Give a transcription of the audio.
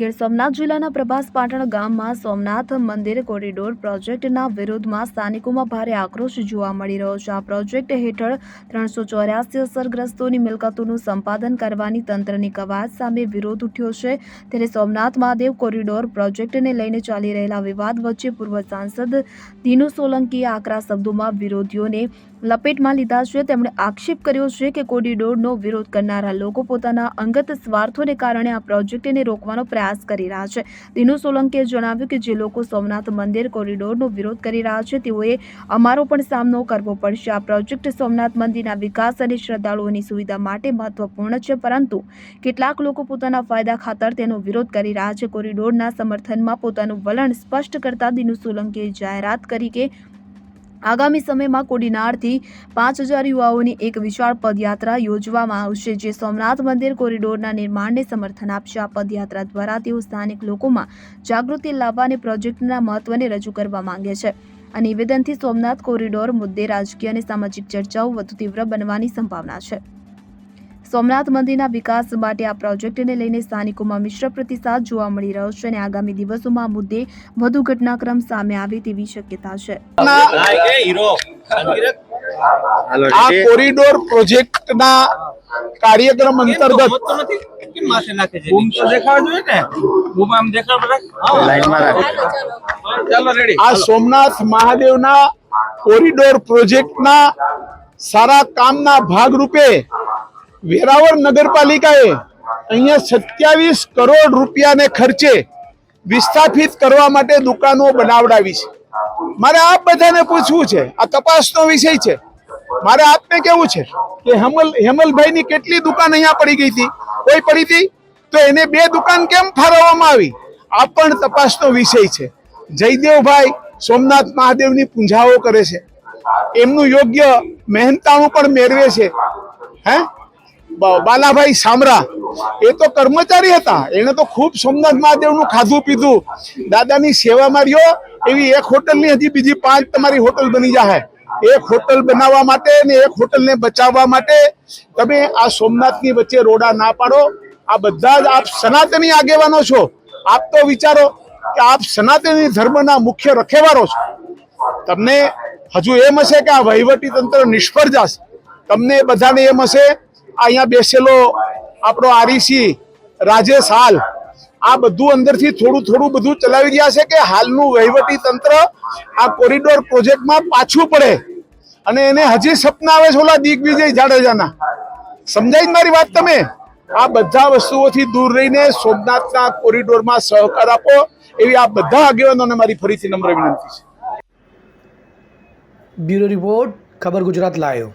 ગીર સોમનાથ જિલ્લાના પ્રભાસ પાટણ ગામમાં સોમનાથ મંદિર કોરિડોર પ્રોજેક્ટના વિરોધમાં સ્થાનિકોમાં ભારે આક્રોશ જોવા મળી રહ્યો છે. આ પ્રોજેક્ટ હેઠળ ત્રણસો ચોર્યાસી અસરગ્રસ્તોની મિલકતોનું સંપાદન કરવાની તંત્રની કવાયત સામે વિરોધ ઉઠ્યો છે. ત્યારે સોમનાથ મહાદેવ કોરિડોર પ્રોજેક્ટને લઈને ચાલી રહેલા વિવાદ વચ્ચે પૂર્વ સાંસદ દિનુ સોલંકીએ આકરા શબ્દોમાં વિરોધીઓને લપેટમાં લીધા છે. તેમણે આક્ષેપ કર્યો છે કે કોરિડોરનો વિરોધ કરનારા લોકો પોતાના અંગત સ્વાર્થોને કારણે આ પ્રોજેક્ટને રોકવાનો પ્રયાસ કરી રહ્યા છે. દિનુ સોલંકીએ જણાવ્યું કે જે લોકો સોમનાથ મંદિર કોરિડોરનો વિરોધ કરી રહ્યા છે, તેઓએ અમારો પણ સામનો કરવો પડશે. આ પ્રોજેક્ટ સોમનાથ મંદિરના વિકાસ અને શ્રદ્ધાળુઓની સુવિધા માટે મહત્વપૂર્ણ છે, પરંતુ કેટલાક લોકો પોતાના ફાયદા ખાતર તેનો વિરોધ કરી રહ્યા છે. કોરિડોરના સમર્થનમાં પોતાનું વલણ સ્પષ્ટ કરતા દિનુ સોલંકીએ જાહેરાત કરી કે આગામી સમયમાં કોડીનારથી પાંચ હજાર યુવાઓની એક વિશાળ પદયાત્રા યોજવામાં આવશે, જે સોમનાથ મંદિર કોરિડોરના નિર્માણને સમર્થન આપશે. આ પદયાત્રા દ્વારા તેઓ સ્થાનિક લોકોમાં જાગૃતિ લાવવા અને પ્રોજેક્ટના મહત્વને રજૂ કરવા માંગે છે. આ નિવેદનથી સોમનાથ કોરિડોર મુદ્દે રાજકીય અને સામાજિક ચર્ચાઓ વધુ તીવ્ર બનવાની સંભાવના છે. સોમનાથ મંદિરના વિકાસ માટે આ પ્રોજેક્ટને લઈને સ્થાનિકોમાં મિશ્ર પ્રતિસાદ જોવા મળી રહ્યો છે અને આગામી દિવસોમાં આ મુદ્દે વધુ ઘટનાક્રમ સામે આવે તેવી શક્યતા છે. આ કોરિડોર પ્રોજેક્ટના કાર્યક્રમ અંતર્ગત આ સોમનાથ મહાદેવના કોરિડોર પ્રોજેક્ટના સારા કામના ભાગરૂપે વેરાવળ નગરપાલિકાએ અહીંયા સત્યાવીસ કરોડ રૂપિયાને ખર્ચે વિસ્થાપિત કરવા માટે દુકાનો બનાવડાવી છે. મારે આપ બધાને પૂછવું છે, આ તપાસનો વિષય છે. મારે આપને કેવું છે કે હેમલ, હેમલભાઈની કેટલી દુકાન અહીંયા પડી ગઈ હતી? કોઈ પડી હતી? તો એને બે દુકાન કેમ ફાળવવામાં આવી? આ પણ તપાસનો વિષય છે. જયદેવભાઈ સોમનાથ મહાદેવની પૂંજાઓ કરે છે. એમનું યોગ્ય મહેનતાણું પણ મેળવે છે. હે? બાલાભાઈ સામરા એ તો કર્મચારી હતા. એને તો ખૂબ સોમનાથ મહાદેવનું ખાધું પીધું. દાદાની સેવામાં રહ્યો એવી એક હોટલની હજી બીજી પાંચ તમારી હોટલ બની જાય એક હોટલ બનાવવા માટે ને એક હોટલને બચાવવા માટે તમે આ સોમનાથની વચ્ચે રોડા ના પાડો. આ બધા જ આપ સનાતની આગેવાનો છો. આપ તો વિચારો કે આપ સનાતની ધર્મના મુખ્ય રખેવારો છો. તમને હજુ એમ હશે કે આ વહીવટી તંત્ર નિષ્ફળ જશે. તમને બધાને એમ હશે અહીંયા બેસેલો આપણો આરઈસી રાજેશ હાલ, આ બધું અંદરથી થોડું થોડું બધું ચલાવી રહ્યા છે કે હાલનું વહીવટી તંત્ર આ કોરિડોર પ્રોજેક્ટમાં પાછું પડે. અને એને હજી સપના આવે છે ઓલા દિગ્વિજય જાડેજાના. સમજાય મારી વાત તમે? આ બધા વસ્તુઓથી દૂર રહીને સોમનાથના કોરિડોરમાં સહકાર આપો, એવી આ બધા આગેવાનોને મારી ફરીથી નમ્ર વિનંતી છે. બ્યુરો રિપોર્ટ, ખબર ગુજરાત લાયો